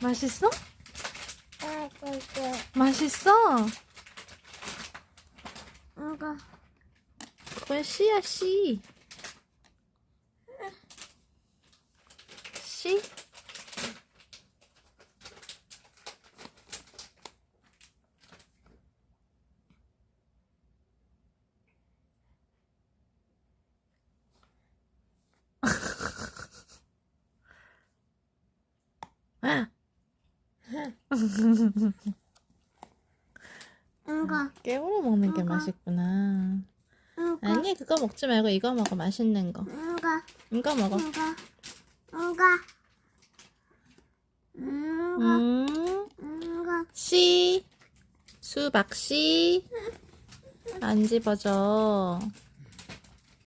맛있어? 맛있어. 맛있어? 이거 그건 씨야 씨. 씨? 이거 깨물어 먹는 게. 맛있구나. 이거 아니 그거 먹지 말고 이거 먹어 맛있는 거. 이거 이거 먹어. 이거 이거 이거 음. 이거 씨. 수박 씨. 안 집어져.